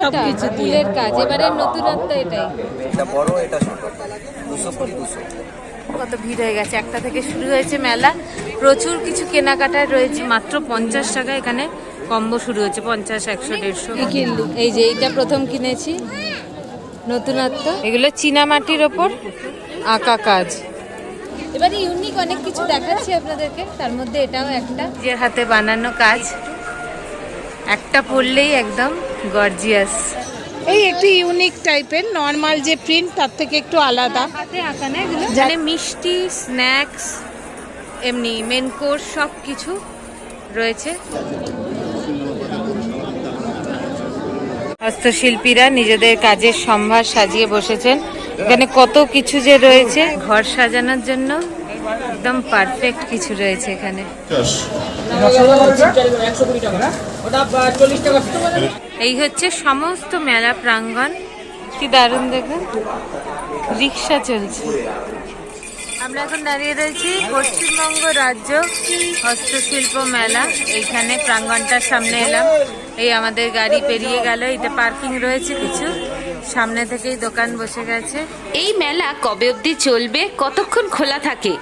সবকিছু ফুলের কাজ এবারে নতুনত্ব এটাই। এটা বড় এটা ছোট। কুড়ি কত ভিড় হয়ে গেছে। একটা থেকে শুরু হয়েছে মেলা। প্রচুর কিছু কেনাকাটার রয়েছে। মাত্র পঞ্চাশ টাকা এখানে কম্বো শুরু হয়েছে। পঞ্চাশ একশো দেড়শো। এই যে এইটা প্রথম কিনেছি। নতুনত্ব। এগুলো চীনা মাটির ওপর। আঁকা কাজ। এবারে ইউনিক অনেক কিছু দেখাচ্ছি আপনাদেরকে। তার মধ্যে এটাও একটা। নিজের হাতে বানানো কাজ। একটা পড়লেই একদম গর্জিয়াস এই একটু ইউনিক টাইপের নর্মাল যে প্রিন্ট তার থেকে একটু আলাদা। হাতে আঁকা না এগুলো? মানে মিষ্টি স্ন্যাক্স এমনি মেন কোর্স সব কিছু রয়েছে। হস্তশিল্পীরা নিজেদের কাজের সম্ভার সাজিয়ে বসেছেন। এখানে কত কিছু যে রয়েছে। ঘর সাজানোর জন্য একদম পারফেক্ট কিছু রয়েছে এখানে। এই হচ্ছে সমস্ত মেলা প্রাঙ্গণ। কি দারুণ দেখুন। রিক্সা চলছে। আমরা এখন দাঁড়িয়ে রয়েছি পশ্চিমবঙ্গ রাজ্য হস্তশিল্প মেলা। এইখানে প্রাঙ্গনটার সামনে এলাম। এই আমাদের গাড়ি পেরিয়ে গেল। এটা পার্কিং রয়েছে কিছু। সামনে থেকেই দোকান বসে গেছে। এই মেলা কবে অবধি চলবে কতক্ষণ খোলা থাকে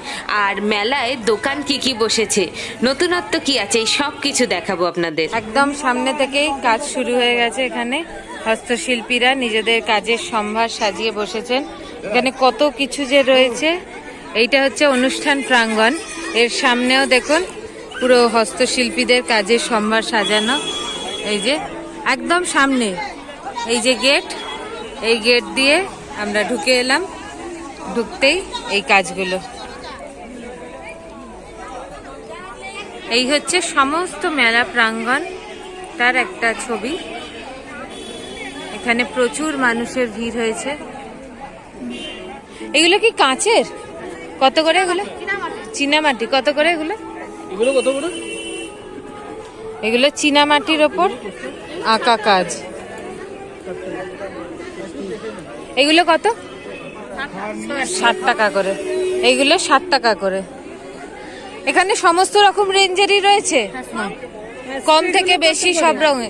আর মেলায় দোকান কি কি বসেছে নতুনত্ব কি আছে এই সব কিছু দেখাবো আপনাদের। একদম সামনে থেকেই কাজ শুরু হয়ে গেছে এখানে। হস্তশিল্পীরা নিজেদের কাজের সম্ভার সাজিয়ে বসেছেন। এখানে কত কিছু যে রয়েছে এইটা হচ্ছে অনুষ্ঠান প্রাঙ্গণ। এর সামনেও দেখুন পুরো হস্তশিল্পীদের কাজের সম্ভার সাজানো। এই যে একদম সামনে এই যে গেট। এই গেট দিয়ে আমরা ঢুকে এলাম। ঢুকতেই এই কাজগুলো। এই হচ্ছে সমস্ত মেলা প্রাঙ্গণ তার একটা ছবি। এখানে প্রচুর মানুষের ভিড় হয়েছে। এগুলো কি কাঁচের? কত করে এগুলো? চীনামাটি। কত করে এগুলো? এগুলো কত করে? এগুলো চীনামাটির ওপর আঁকা কাজ। এগুলো কত? ষাট টাকা করে। এইগুলো ষাট টাকা করে। এখানে সমস্ত রকম রেঞ্জেরই রয়েছে? কম থেকে বেশি সব করে?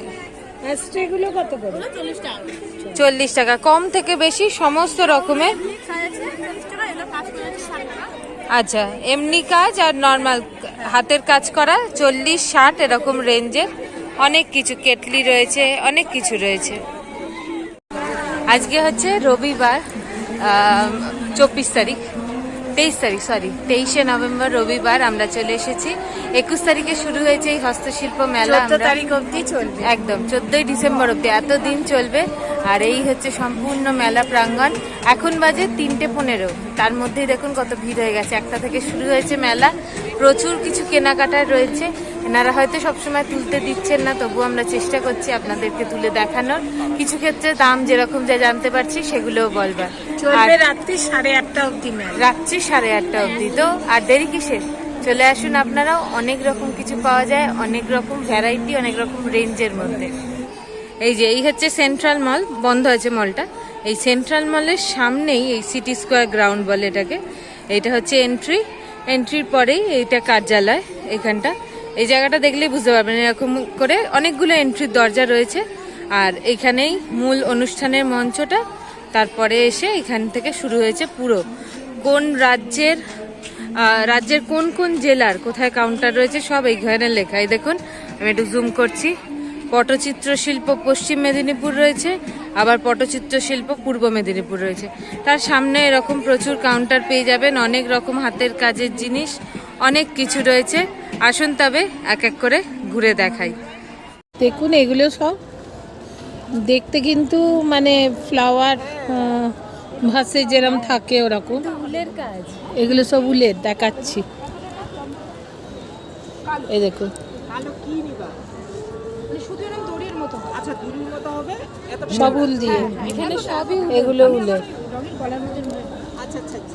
চল্লিশ টাকা। কম থেকে বেশি সমস্ত রকমের আচ্ছা এমনি কাজ আর নর্মাল হাতের কাজ করা চল্লিশ ষাট এরকম রেঞ্জের। অনেক কিছু কেটলি রয়েছে অনেক কিছু রয়েছে। আজকে হচ্ছে রবিবার চব্বিশ তারিখ তেইশ তারিখ সরি তেইশে নভেম্বর রবিবার আমরা চলে এসেছি। একুশ তারিখে শুরু হয়েছে এই হস্তশিল্প মেলা তারিখ অবধি চলবে। একদম চোদ্দই ডিসেম্বর অব্দি এতদিন চলবে। আর এই হচ্ছে সম্পূর্ণ মেলা প্রাঙ্গণ। এখন বাজে তিনটে পনেরো। তার মধ্যেই দেখুন কত ভিড় হয়ে গেছে। একটা থেকে শুরু হয়েছে মেলা। প্রচুর কিছু কেনাকাটার রয়েছে। এনারা হয়তো সবসময় তুলতে দিচ্ছেন না তবু আমরা চেষ্টা করছি আপনাদেরকে তুলে দেখানোর। কিছু ক্ষেত্রে দাম যেরকম যা জানতে পারছি সেগুলোও বলবার। রাত্রি সাড়ে আটটা মেলা রাত্রি সাড়ে আটটা অবধি। তো আর দেরি কিসের? চলে আসুন আপনারাও। অনেক রকম কিছু পাওয়া যায় অনেক রকম ভ্যারাইটি অনেক রকম রেঞ্জের মধ্যে। এই যে এই হচ্ছে সেন্ট্রাল মল বন্ধ আছে মলটা এই সেন্ট্রাল মলের সামনেই এই সিটি স্কোয়ার গ্রাউন্ড বলে এটাকে। এটা হচ্ছে এন্ট্রি এন্ট্রির পরেই এইটা কার্যালয়, এখানটা। এই জায়গাটা দেখলেই বুঝতে পারবেন, এরকম করে অনেকগুলো এন্ট্রির দরজা রয়েছে। আর এখানেই মূল অনুষ্ঠানের মঞ্চটা, তারপরে এসে এখান থেকে শুরু হয়েছে পুরো। কোন রাজ্যের রাজ্যের কোন কোন জেলার কোথায় কাউন্টার রয়েছে সব এইখানে লেখা। এই দেখুন, আমি একটু জুম করছি। পটচিত্র শিল্প পশ্চিম মেদিনীপুর রয়েছে আবার পটচিত্র শিল্প পূর্ব মেদিনীপুর রয়েছে। তার সামনে এরকম প্রচুর কাউন্টার পেয়ে যাবেন অনেক রকম হাতের কাজের জিনিস অনেক কিছু রয়েছে। আসুন তবে এক এক করে ঘুরে দেখাই। দেখুন এগুলো সব দেখতে কিন্তু মানে ফ্লাওয়ার ভাসে যেরম থাকে ওরকম। ফুলের কাজ। এগুলো সব উলের দেখাচ্ছি। এই দেখুন। সব উল দিয়ে। এখানে সবই এগুলো উলের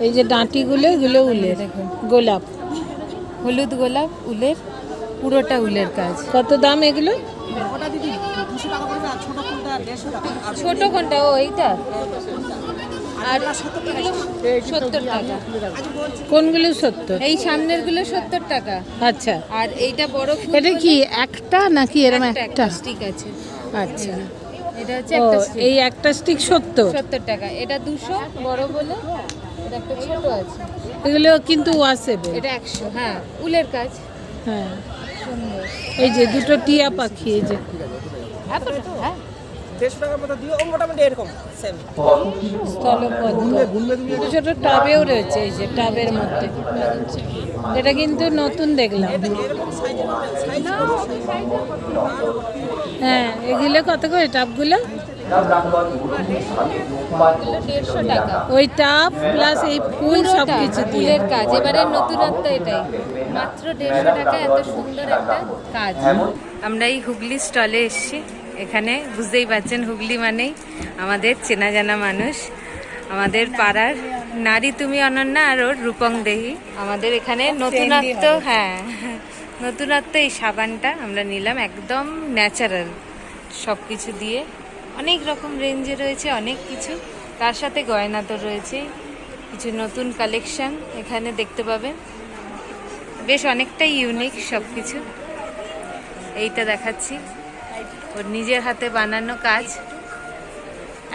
এই যে ডাঁটিগুলো এগুলো উলের গোলাপ। হলুদ গোলাপ উলের পুরোটা উলের কাজ। কত দাম এগুলো? ছোট কোনটা? ও এইটা? আর সত্তর টাকা। কোনগুলো সত্তর? এই সামনেরগুলো সত্তর টাকা। আচ্ছা। আর এইটা বড় এটা কি একটা নাকি এরকম একটা স্টিক আছে। আচ্ছা। এটা হচ্ছে একটা এই একটা স্টিক সত্তর? সত্তর টাকা। এটা দুশো বড় বলে। এটা একটা ছোট আছে। এগুলো কিন্তু ওয়াশেবল এটা একশো হ্যাঁ। উলের কাজ। হ্যাঁ। এই যে দুটো টিয়া পাখি এই যে। হ্যাঁ হ্যাঁ দেড়শো টাকার মতো দিও ও মোটামুটি এরকম সেম স্থলপদ্ম। ছোট ছোট টবেও রয়েছে এই যে টবের মধ্যে। এটা কিন্তু নতুন দেখলাম। হ্যাঁ এগুলো কত করে টাবগুলো? দেড়শো টাকা ওই টাব প্লাস এই ফুল সব কিছু ফুলের কাজ। এবারে নতুনত্ব এটাই। মাত্র দেড়শো টাকা এত সুন্দর একটা কাজ। আমরা এই হুগলি স্টলে এসেছি। এখানে বুঝতেই পারছেন হুগলি মানেই আমাদের চেনা জানা মানুষ। আমাদের পাড়ার নারী তুমি অনন্যা আর ওর রূপং দেহি। আমাদের এখানে নতুনত্ব হ্যাঁ। নতুনত্ব এই সাবানটা আমরা নিলাম একদম ন্যাচারাল। সব কিছু দিয়ে অনেক রকম রেঞ্জে রয়েছে অনেক কিছু। তার সাথে গয়না তো রয়েছে কিছু নতুন কালেকশন এখানে দেখতে পাবেন। বেশ অনেকটাই ইউনিক সব কিছু এইটা দেখাচ্ছি। ওর নিজের হাতে বানানো কাজ।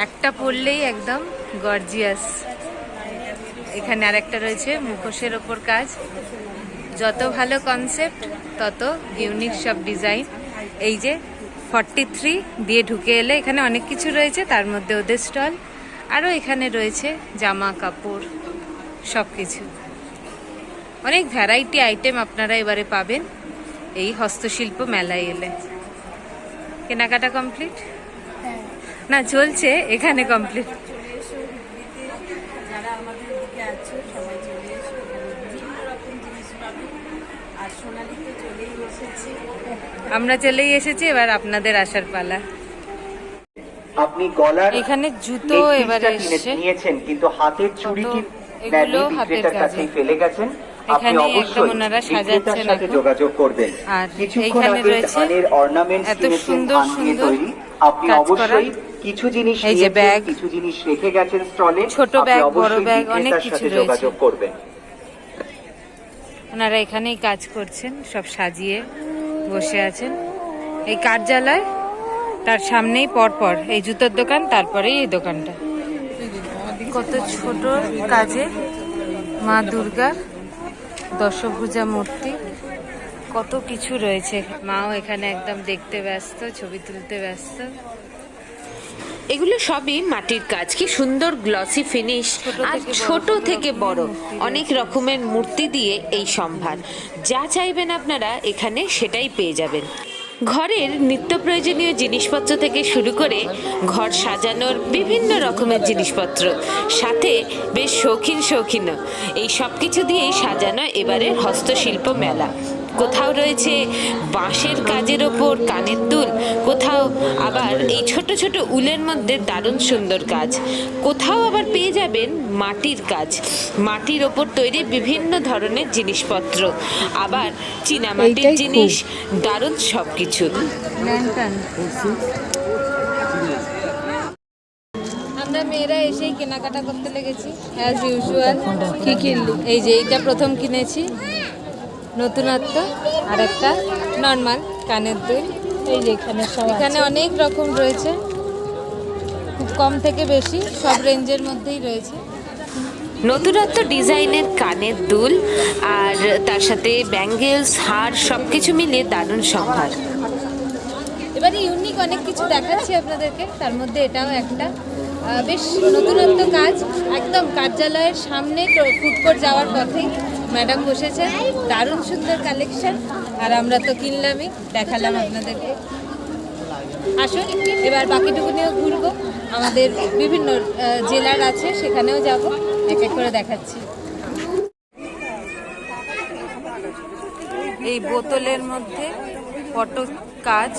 একটা পরলেই একদম গর্জিয়াস এখানে আরেকটা রয়েছে, মুখোশের ওপর কাজ। যত ভালো কনসেপ্ট তত ইউনিক সব ডিজাইন এই যে ফর্টি থ্রি দিয়ে ঢুকে এলে এখানে অনেক কিছু রয়েছে, তার মধ্যে ওদের স্টল আরও এখানে রয়েছে জামা, কাপড়, সব কিছু। অনেক ভ্যারাইটি আইটেম আপনারা এবারে পাবেন এই হস্তশিল্প মেলায় এলে। কেনাকাটা কমপ্লিট? না চলছে এখানে কমপ্লিট। যারা আমাদের দিকে আছো সবাই চলে এসো বিভিন্ন রকম জিনিস পাবে। আর সোনালি তো চলেই এসেছে। আমরা চলেই এসেছি এবার আপনাদের আসার পালা। আপনি গলার এখানে জুতো এবারে নিয়েছেন কিন্তু হাতের চুড়িটি এগুলো হাতের ফেলে গেছেন? এখানে একদম ওনারা সাজাচ্ছেন এখন। যোগাযোগ করবেন। আর আগে রয়েছে এত সুন্দর সুন্দর আপনি অবশ্যই কিছু জিনিস এই যে ব্যাগ, কিছু জিনিস রেখে গেছেন স্টলে। ছোট ব্যাগ, বড় ব্যাগ, অনেক কিছু সাথে রয়েছে। করবেন। ওনারা এখানেই কাজ করছেন সব সাজিয়ে বসে আছেন। এই কার্যালয় তার সামনেই পরপর এই জুতোর দোকান তারপরেই এই দোকানটা। কত ছোট কাজে মা দুর্গার দশভুজা মূর্তি। কত কিছু রয়েছে। মাও এখানে একদম দেখতে ব্যস্ত ছবি তুলতে ব্যস্ত। এগুলো সবই মাটির কাজ। কি সুন্দর গ্লসি ফিনিশ আর ছোট থেকে বড়। অনেক রকমের মূর্তি দিয়ে এই সম্ভার। যা চাইবেন আপনারা এখানে সেটাই পেয়ে যাবেন। ঘরের নিত্য প্রয়োজনীয় জিনিসপত্র থেকে শুরু করে ঘর সাজানোর বিভিন্ন রকমের জিনিসপত্র, সাথে বেশ শৌখিন শৌখিনও এই সব কিছু দিয়েই সাজানো এবারের হস্তশিল্প মেলা। কোথাও রয়েছে বাঁশের কাজের ওপর কানের দুল কোথাও আবার এই ছোট ছোট উলের মধ্যে দারুণ সুন্দর কাজ। কোথাও আবার পেয়ে যাবেন মাটির কাজ। মাটির ওপর তৈরি বিভিন্ন ধরনের জিনিসপত্র। আবার চীনামাটির জিনিস দারুণ সব কিছু আমরা মেয়েরা এসেই কেনাকাটা করতে লেগেছি অ্যাজ ইউজুয়াল কি কিনলি? এই যে এইটা প্রথম কিনেছি। নতুনত্ব আর একটা নর্মাল কানের দুল। এই যে এখানে সব এখানে অনেক রকম রয়েছে খুব কম থেকে বেশি সব রেঞ্জের মধ্যেই রয়েছে। নতুনত্ব ডিজাইনের কানের দুল আর তার সাথে ব্যাঙ্গেলস হার সব কিছু মিলিয়ে দারুণ সম্ভার। এবারে ইউনিক অনেক কিছু দেখাচ্ছি আপনাদেরকে। তার মধ্যে এটাও একটা। বেশ নতুনত্ব কাজ। একদম কার্যালয়ের সামনে ফুটকোর্ট যাওয়ার পথেই ম্যাডাম বসেছেন। দারুণ সুন্দর কালেকশন আর আমরা তো কিনলামই। দেখালাম আপনাদেরকে। আসুন, এবার বাকিটুকু নিয়েও ঘুরবো। আমাদের বিভিন্ন জেলার আছে, সেখানেও যাব। এক এক করে দেখাচ্ছি। এই বোতলের মধ্যে ফটো কাজ।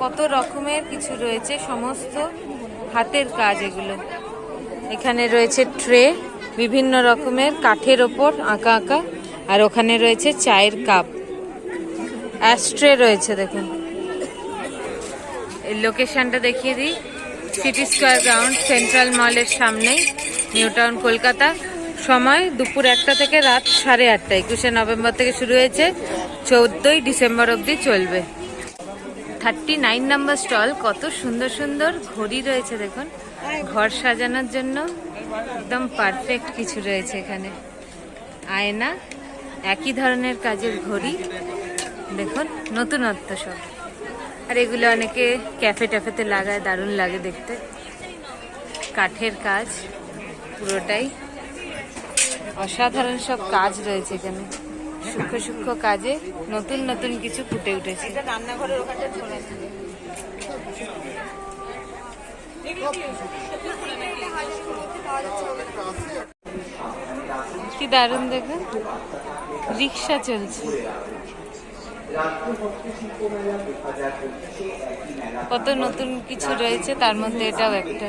কত রকমের কিছু রয়েছে, সমস্ত হাতের কাজ এগুলো। এখানে রয়েছে ট্রে, বিভিন্ন রকমের কাঠের ওপর আঁকা আঁকা, আর ওখানে রয়েছে চায়ের কাপ। অ্যাস্ট্রে রয়েছে, দেখুন। এই লোকেশনটা দেখিয়ে দিই। সিটি স্কোয়ার গ্রাউন্ড, সেন্ট্রাল মলের সামনেই, নিউ টাউন, কলকাতা। সময় দুপুর একটা থেকে রাত সাড়ে আটটা একুশে নভেম্বর থেকে শুরু হয়েছে। চৌদ্দই ডিসেম্বর অবধি চলবে। থার্টি নাইন নাম্বার স্টল কত সুন্দর সুন্দর ঘড়ি রয়েছে দেখুন। ঘর সাজানোর জন্য একদম পারফেক্ট কিছু রয়েছে এখানে। আয়না, একই ধরনের কাজের ঘড়ি। দেখুন, নতুনত্ব সব। আর এগুলো অনেকে ক্যাফে ট্যাফেতে লাগায়, দারুণ লাগে দেখতে। কাঠের কাজ, পুরোটাই। অসাধারণ সব কাজ রয়েছে এখানে। সূক্ষ্ম সূক্ষ্ম কাজে নতুন নতুন কিছু ফুটে উঠেছে। রান্নাঘরের ওখানটা কি দারুণ দেখুন। রিক্সা চলছে। কত নতুন কিছু রয়েছে তার মধ্যে এটাও একটা।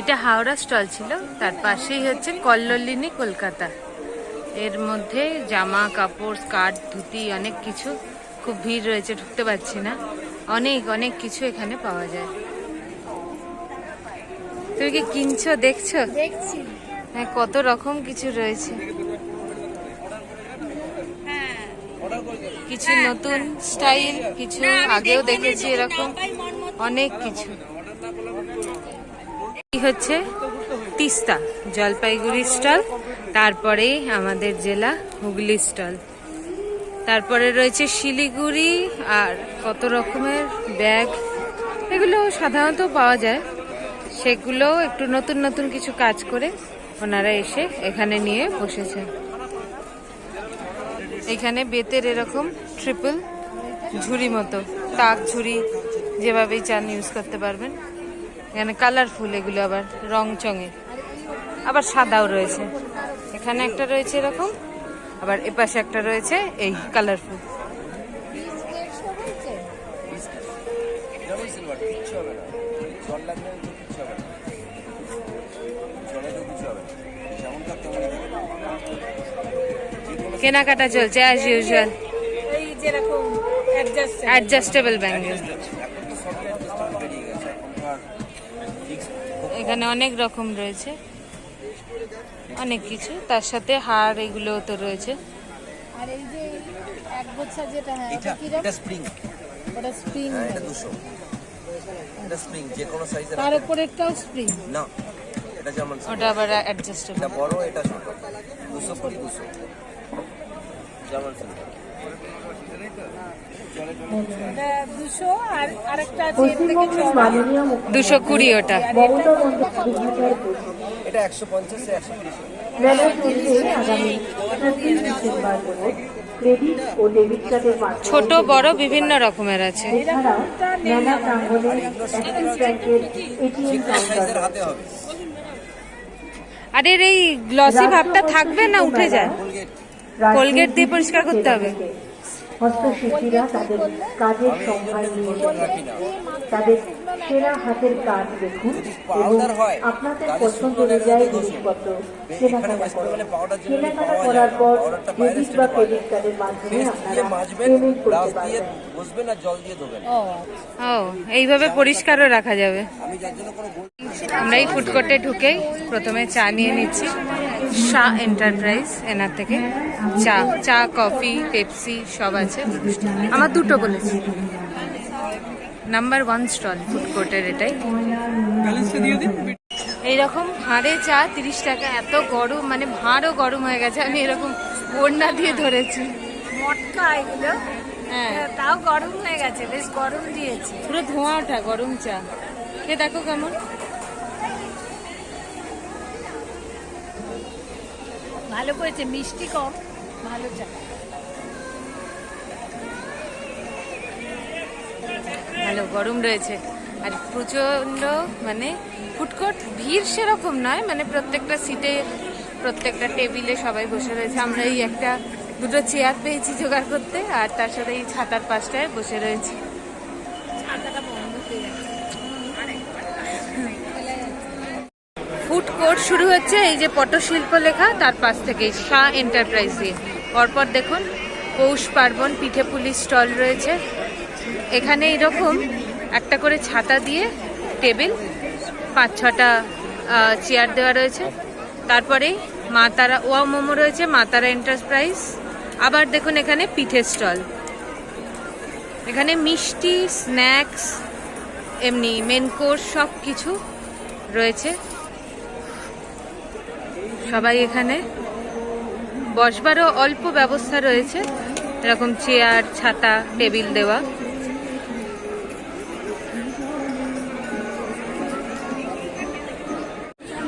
এটা হাওড়া স্টল ছিল তার পাশেই হচ্ছে কল্লোলিনী কলকাতা। এর মধ্যে জামা কাপড় স্কার্ট ধুতি অনেক কিছু খুব ভিড় রয়েছে ঢুকতে পারছি না। অনেক অনেক কিছু এখানে পাওয়া যায়। তুমি কি কিনছো দেখছ? দেখছি। হ্যাঁ কত রকম কিছু রয়েছে। কিছু নতুন স্টাইল কিছু আগেও দেখেছি এরকম। অনেক কিছু। হচ্ছে তিস্তা জলপাইগুড়ি স্টল তারপরেই আমাদের জেলা হুগলি স্টল। তারপরে রয়েছে শিলিগুড়ি আর কত রকমের ব্যাগ, এগুলো সাধারণত পাওয়া যায়। সেগুলো একটু নতুন নতুন কিছু কাজ করে ওনারা এসে এখানে নিয়ে বসেছেন। এখানে বেতের এরকম ট্রিপল ঝুড়ি মতো, তাক ঝুড়ি যেভাবেই চান ইউজ করতে পারবেন। এখানে কালারফুল এগুলো আবার রং চঙে আবার সাদাও রয়েছে। এখানে একটা রয়েছে এরকম আবার এপাশে একটা রয়েছে এই কালারফুল কেনাকাটা চলছে অ্যাজ ইউজুয়াল অ্যাডজাস্টেবল ব্যাঙ্গেল এখানে অনেক রকম রয়েছে। অনেক কিছু। তার সাথে হার এগুলো তো রয়েছে। আর এই যে এক গোছা যেটা হ্যাঁ এটা ওটা এটা স্প্রিং ওটা স্প্রিং হ্যাঁ এটা দুশো। এটা স্প্রিং যে কোনো সাইজের তার উপরেরটাও স্প্রিং না এটা যেমন ওটা আবার অ্যাডজাস্টেবল এটা বড় এটা ছোট। যেমন দুশো কুড়ি ওটা। এটা একশো পঞ্চাশ একশো ছোট বড় বিভিন্ন রকমের আছে। আর এর এই গ্লসি ভাবটা থাকবে না উঠে যায়। কোলগেট দিয়ে পরিষ্কার করতে হবে? হস্তশিল্পীরা তাদের কাজের সম্ভার নিয়ে তাদের সেরা হাতের কাজ দেখুন এবং আপনাদের পছন্দ অনুযায়ী জিনিসপত্র কেনাকাটা করুন। কেনাকাটা করার পর ডেবিট বা ক্রেডিট কার্ডের মাধ্যমে আপনারা পেমেন্ট করতে পারবেন। জল দিয়ে ও এইভাবে পরিষ্কারও রাখা যাবে। আমরা এই ফুড কোর্টে ঢুকেই প্রথমে চা নিয়ে নিচ্ছি। শাহ এন্টারপ্রাইজ এনার থেকে চা চা কফি পেপসি সব আছে। আমার দুটো বলেছি। নাম্বার ওয়ান স্টল ফুড কোর্টের এটাই। এইরকম ভাঁড়ে চা তিরিশ টাকা এত গরম মানে ভাঁড়ও গরম হয়ে গেছে আমি এরকম ওড়না দিয়ে ধরেছি। মটকা এগুলো? হ্যাঁ। তাও গরম হয়ে গেছে বেশ গরম দিয়েছে। পুরো ধোঁয়া ওঠা গরম চা। কে দেখো কেমন? ভালো করেছে, মিষ্টি কম, ভালো চা। ভালো, গরম রয়েছে। আর প্রচণ্ড মানে ফুটকোট, ভিড় সেরকম নয় মানে প্রত্যেকটা সিটে, প্রত্যেকটা টেবিলে সবাই বসে রয়েছে। আমরা এই একটা দুটো চেয়ার পেয়েছি জোগাড় করতে, আর তার সাথে এই ছাতার পাশটায় বসে রয়েছি। কোর্ট শুরু হচ্ছে এই যে পটশিল্প লেখা, তার পাশ থেকে শাহ এন্টারপ্রাইজ দিয়ে। পরপর দেখুন, পৌষ পার্বণ, পিঠে পুলি স্টল রয়েছে। এখানে এরকম একটা করে ছাতা দিয়ে টেবিল, পাঁচ ছটা চেয়ার দেওয়া রয়েছে। তারপরে মা তারা ওয়া মোমো রয়েছে, মা তারা এন্টারপ্রাইজ। আবার দেখুন এখানে পিঠে স্টল। এখানে মিষ্টি, স্ন্যাক্স, এমনি মেন কোর্স সব কিছু রয়েছে। সবাই এখানে। বসবারও অল্প ব্যবস্থা রয়েছে। এরকম চেয়ার, ছাতা, টেবিল দেওয়া।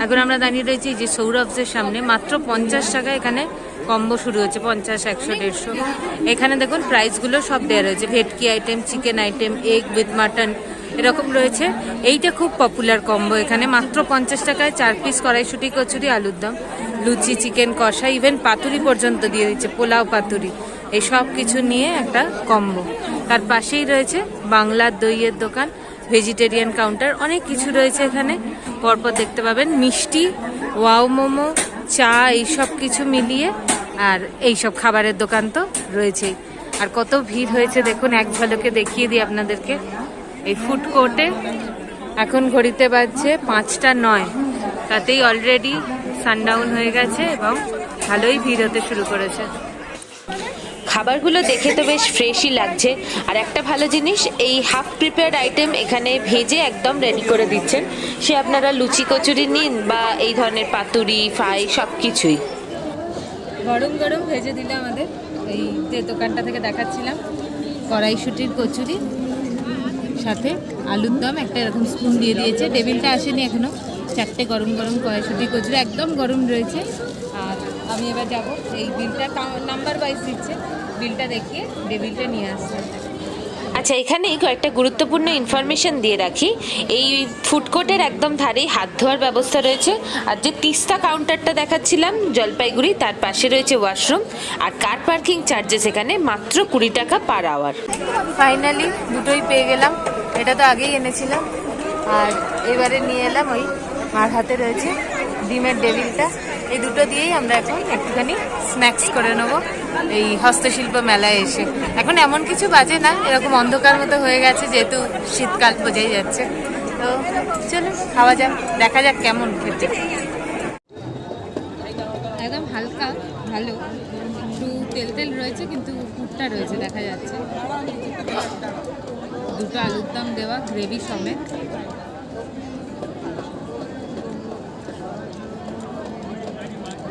এখন আমরা দাঁড়িয়ে রয়েছি যে সৌরভসের সামনে। মাত্র পঞ্চাশ টাকা এখানে কম্বো শুরু হচ্ছে পঞ্চাশ, একশো, দেড়শো। এখানে দেখুন প্রাইসগুলো সব দেওয়া রয়েছে। ভেটকি item chicken item egg with mutton এরকম রয়েছে। এইটা খুব পপুলার কম্বো এখানে। মাত্র পঞ্চাশ টাকায় চার পিস কড়াইশুটি, কচুরি, আলুর দম, লুচি চিকেন কষা ইভেন পাতুরি পর্যন্ত দিয়ে দিচ্ছে, পোলাও, পাতুরি। এই সব কিছু নিয়ে একটা কম্বো তার পাশেই রয়েছে বাংলার দইয়ের দোকান ভেজিটেরিয়ান কাউন্টার অনেক কিছু রয়েছে এখানে। পরপর দেখতে পাবেন মিষ্টি, ওয়াও মোমো, চা এইসব কিছু মিলিয়ে, আর এইসব খাবারের দোকান তো রয়েছেই। আর কত ভিড় হয়েছে দেখুন, এক ঝলকে দেখিয়ে দিই আপনাদেরকে। এই ফুড কোর্টে এখন ঘড়িতে বাজছে পাঁচটা নয়। তাতেই অলরেডি সানডাউন হয়ে গেছে এবং ভালোই ভিড় হতে শুরু করেছে। খাবারগুলো দেখে তো বেশ ফ্রেশই লাগছে। আর একটা ভালো জিনিস এই হাফ প্রিপেয়ার্ড আইটেম এখানে ভেজে একদম রেডি করে দিচ্ছেন। সে আপনারা লুচি কচুরি নিন বা এই ধরনের পাতুরি ফ্রাই সব কিছুই গরম গরম ভেজে দিলে আমাদের। এই যে দোকানটা থেকে দেখাচ্ছিলাম কড়াইশুটির কচুরি। সাথে আলুর দম একটা এরকম স্পুন দিয়ে দিয়েছে। টেবিলটা আসেনি এখনও চারটে গরম গরম কড়াইশুটি কচুরি একদম গরম রয়েছে। আর আমি এবার যাব এই বিলটা নাম্বার ওয়াইজ দিচ্ছে। বিলটা দেখিয়ে টেবিলটা নিয়ে আসছে। আচ্ছা এখানেই কয়েকটা গুরুত্বপূর্ণ ইনফরমেশন দিয়ে রাখি। এই ফুড কোর্টের একদম ধারেই হাত ধোয়ার ব্যবস্থা রয়েছে। আর যে তিস্তা কাউন্টারটা দেখাচ্ছিলাম জলপাইগুড়ি তার পাশে রয়েছে ওয়াশরুম আর কার পার্কিং চার্জেস এখানে মাত্র কুড়ি টাকা পার আওয়ার ফাইনালি দুটোই পেয়ে গেলাম। এটা তো আগেই এনেছিলাম। আর এবারে নিয়ে এলাম ওই আর হাতে রয়েছে ডিমের ডেভিলটা। এই দুটো দিয়েই আমরা এখন একটুখানি স্ন্যাক্স করে নেব এই হস্তশিল্প মেলায় এসে। এখন এমন কিছু বাজে না, এরকম অন্ধকার মতো হয়ে গেছে যেহেতু শীতকাল বোঝাই যাচ্ছে। তো চলুন খাওয়া যাক, দেখা যাক কেমন খেতে। একদম হালকা, ভালো। একটু তেল তেল রয়েছে, কিন্তু পুরটা রয়েছে, দেখা যাচ্ছে। দুটো আলুর দম দেওয়া, গ্রেভি সমেত।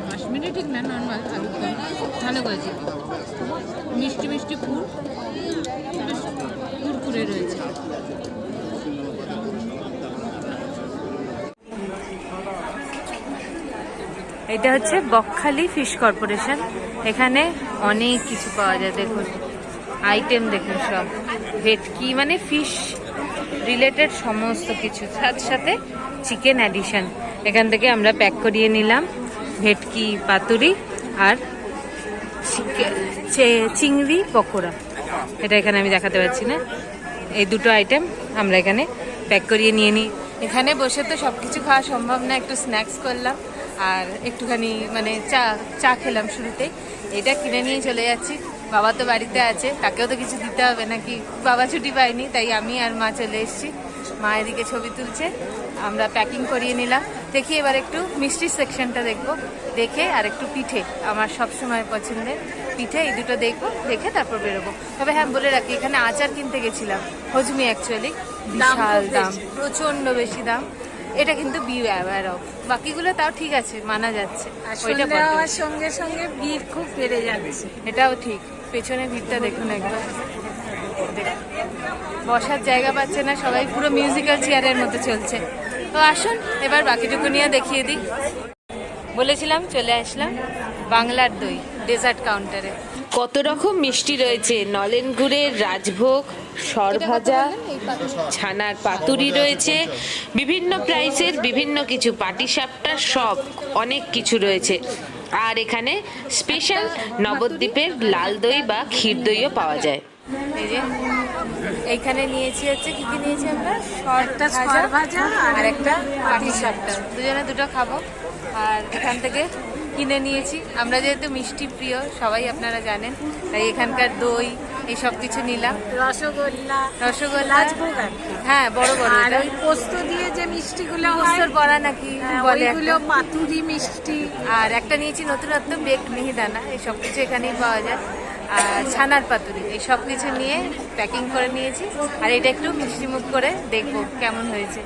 কাশ্মীরি ঠিক না নর্মাল আলুর দম। ভালো করেছে। মিষ্টি মিষ্টি পুর কুরকুরে রয়েছে। এটা হচ্ছে বকখালি ফিশ কর্পোরেশন। এখানে অনেক কিছু পাওয়া যায়, দেখুন। আইটেম দেখুন সব। ভেটকি মানে ফিশ রিলেটেড সমস্ত কিছু। তার সাথে চিকেন অ্যাডিশন এখান থেকে আমরা প্যাক করিয়ে নিলাম ভেটকি, পাতুরি আর চিংড়ি, পকোড়া। এটা এখানে আমি দেখাতে পারছি না। এই দুটো আইটেম আমরা এখানে প্যাক করিয়ে নিয়ে নিই। এখানে বসে তো সব কিছু খাওয়া সম্ভব না, একটু স্ন্যাক্স করলাম আর একটুখানি মানে চা চা খেলাম শুরুতে এটা কিনে নিয়ে চলে যাচ্ছি। বাবা তো বাড়িতে আছে তাকেও তো কিছু দিতে হবে নাকি? বাবা ছুটি পায়নি তাই আমি আর মা চলে এসেছি। মা এদিকে ছবি তুলছে আমরা প্যাকিং করিয়ে নিলাম। দেখি এবার একটু মিষ্টি সেকশনটা দেখব দেখে আর একটু পিঠে আমার সব সময় পছন্দের পিঠে এই দুটো দেখব দেখে তারপর বেরোবো। তবে হ্যাঁ বলে রাখি এখানে আচার কিনতে গেছিলাম হজমি অ্যাকচুয়ালি বিশাল দাম প্রচণ্ড বেশি দাম। এটা কিন্তু বি অ্যাওয়ার অফ বাকিগুলো তাও ঠিক আছে মানা যাচ্ছে। সঙ্গে সঙ্গে ভিড় খুব বেড়ে যাচ্ছে। এটাও ঠিক। পেছনে ভিড়টা দেখুন একবার। বসার জায়গা পাচ্ছে না সবাই পুরো মিউজিক্যাল চেয়ারের মতো চলছে। তো আসুন এবার বাকিটুকু নিয়ে দেখিয়ে দিই। বলেছিলাম চলে আসলাম বাংলার দই ডেজার্ট কাউন্টারে কত রকম মিষ্টি রয়েছে? নলেন গুড়ের রাজভোগ সরভাজা ছানার পাতুরি রয়েছে বিভিন্ন প্রাইসের বিভিন্ন কিছু পাটিসাপটা সব অনেক কিছু রয়েছে। আর এখানে স্পেশাল নবদ্বীপের লাল দই বা ক্ষীর দইও পাওয়া যায়। এই যে এইখানে নিয়েছি হচ্ছে কি কি নিয়েছি আমরা? একটা সর ভাজা আর আর একটা পাটি সাপটা দুজনে দুটো খাব। আর এখান থেকে কিনে নিয়েছি। আমরা যেহেতু মিষ্টি প্রিয় সবাই আপনারা জানেন তাই এখানকার দই এই সব কিছু নিলাম। রসগোল্লা রসগোল্লা। হ্যাঁ বড় বড় আর ওই পোস্ত দিয়ে যে মিষ্টিগুলো পোস্তর বড়া নাকি হ্যাঁ, বলে একটা। পাতুরি মিষ্টি। আর একটা নিয়েছি নতুনত্ব বেক মিহিদানা এই সব কিছু এখানেই পাওয়া যায়। আর ছানার পাতুরি এই সব কিছু নিয়ে প্যাকিং করে নিয়েছি। আর এটা একটু মিষ্টি মুখ করে দেখব কেমন হয়েছে।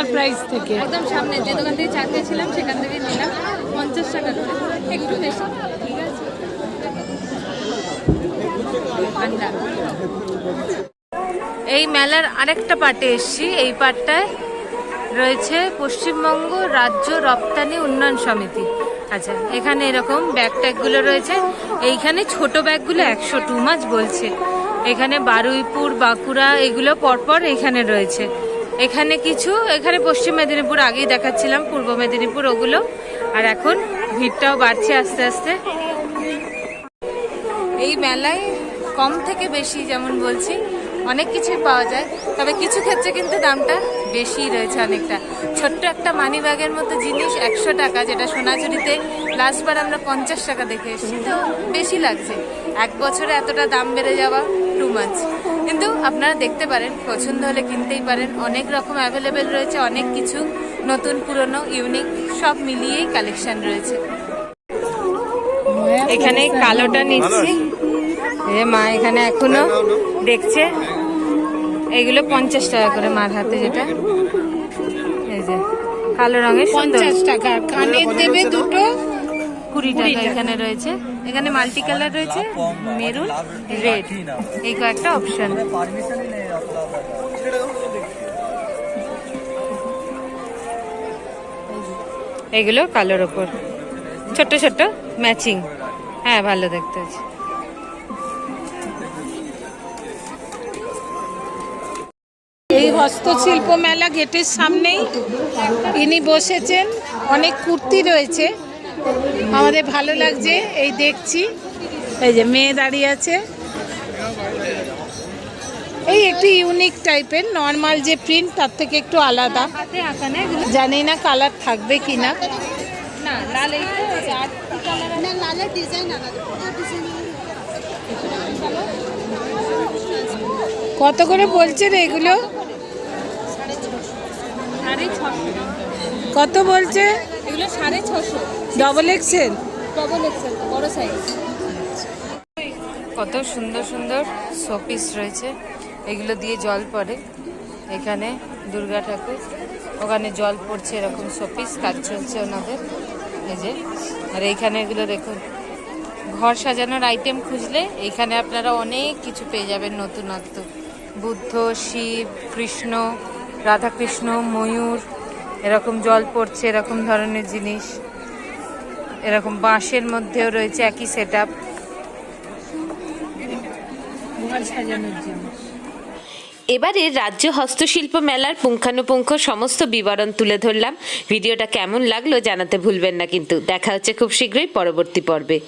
শাহ এন্টারপ্রাইজ থেকে। একদম সামনে যে দোকান থেকে চা খেয়েছিলাম সেখান থেকে নিলাম। পঞ্চাশ টাকা করে। একটু বেশি। ঠিক আছে। এই মেলার আরেকটা পার্টে এসছি। এই পার্টটায় রয়েছে পশ্চিমবঙ্গ রাজ্য রপ্তানি উন্নয়ন সমিতি। আচ্ছা এখানে এরকম ব্যাগ ট্যাগগুলো রয়েছে। এইখানে ছোট ব্যাগগুলো একশো টু মাছ বলছে। এখানে বারুইপুর বাঁকুড়া এগুলো পরপর এখানে রয়েছে। এখানে কিছু, এখানে পশ্চিম মেদিনীপুর, আগেই দেখাচ্ছিলাম, পূর্ব মেদিনীপুর ওগুলো। আর এখন ভিড়টাও বাড়ছে আস্তে আস্তে। এই মেলায় কম থেকে বেশি যেমন বলছি, অনেক কিছুই পাওয়া যায়। তবে কিছু ক্ষেত্রে কিন্তু দামটা বেশি রয়েছে অনেকটা। ছোট্ট একটা মানি ব্যাগের মতো জিনিস একশো টাকা যেটা সোনাঝুরিতে লাস্টবার আমরা পঞ্চাশ টাকা দেখে এসেছি। তো বেশি লাগছে। এক বছরে এতটা দাম বেড়ে যাওয়া টু মাছ কিন্তু আপনারা দেখতে পারেন পছন্দ হলে কিনতেই পারেন। অনেক রকম অ্যাভেলেবেল রয়েছে অনেক কিছু নতুন পুরনো ইউনিক সব মিলিয়েই কালেকশন রয়েছে। এখানে কালোটা নিচ্ছি। মা এখানে এখনও দেখছে। এগুলো পঞ্চাশ টাকা করে মার হাতে যেটা। এই যে কালো রঙের পঞ্চাশ টাকা। কানের দেবে দুটো। কুড়ি টাকা এখানে রয়েছে। এখানে মাল্টি কালার রয়েছে মেরুন রেড। এই কয়েকটা অপশন। এগুলো কালোর ওপর। ছোট্ট ছোট্ট ম্যাচিং। হ্যাঁ ভালো দেখতে আছে এই হস্তশিল্প মেলা গেটের সামনেই। ইনি বসেছেন। অনেক কুর্তি রয়েছে। আমাদের ভালো লাগছে। এই দেখছি। এই যে মেয়ে দাঁড়িয়ে আছে। এই একটু ইউনিক টাইপের নর্মাল যে প্রিন্ট তার থেকে একটু আলাদা। জানি না কালার থাকবে কিনা। না কত করে বলছেন এগুলো? সাড়ে ছশো। কত বলছে? এগুলো সাড়ে ছশো। ডবল এক্সেল ডবল এক্সেল বড় সাইজ কত সুন্দর সুন্দর শোপিস রয়েছে। এগুলো দিয়ে জল পড়ে। এখানে দুর্গা ঠাকুর। ওখানে জল পড়ছে এরকম শোপিস কাজ চলছে ওনাদের। এই যে আর এইখানে এগুলো দেখুন। ঘর সাজানোর আইটেম খুঁজলে এখানে আপনারা অনেক কিছু পেয়ে যাবেন নতুনত্ব। বুদ্ধ শিব কৃষ্ণ রাধাকৃষ্ণ ময়ূর এরকম জল পড়ছে এরকম ধরনের জিনিস এরকম বাঁশের মধ্যেও রয়েছে একই সেট আপ এবারে রাজ্য হস্তশিল্প মেলার পুঙ্খানুপুঙ্খ সমস্ত বিবরণ তুলে ধরলাম। ভিডিওটা কেমন লাগল জানাতে ভুলবেন না কিন্তু। দেখা হচ্ছে খুব শীঘ্রই পরবর্তী পর্বে।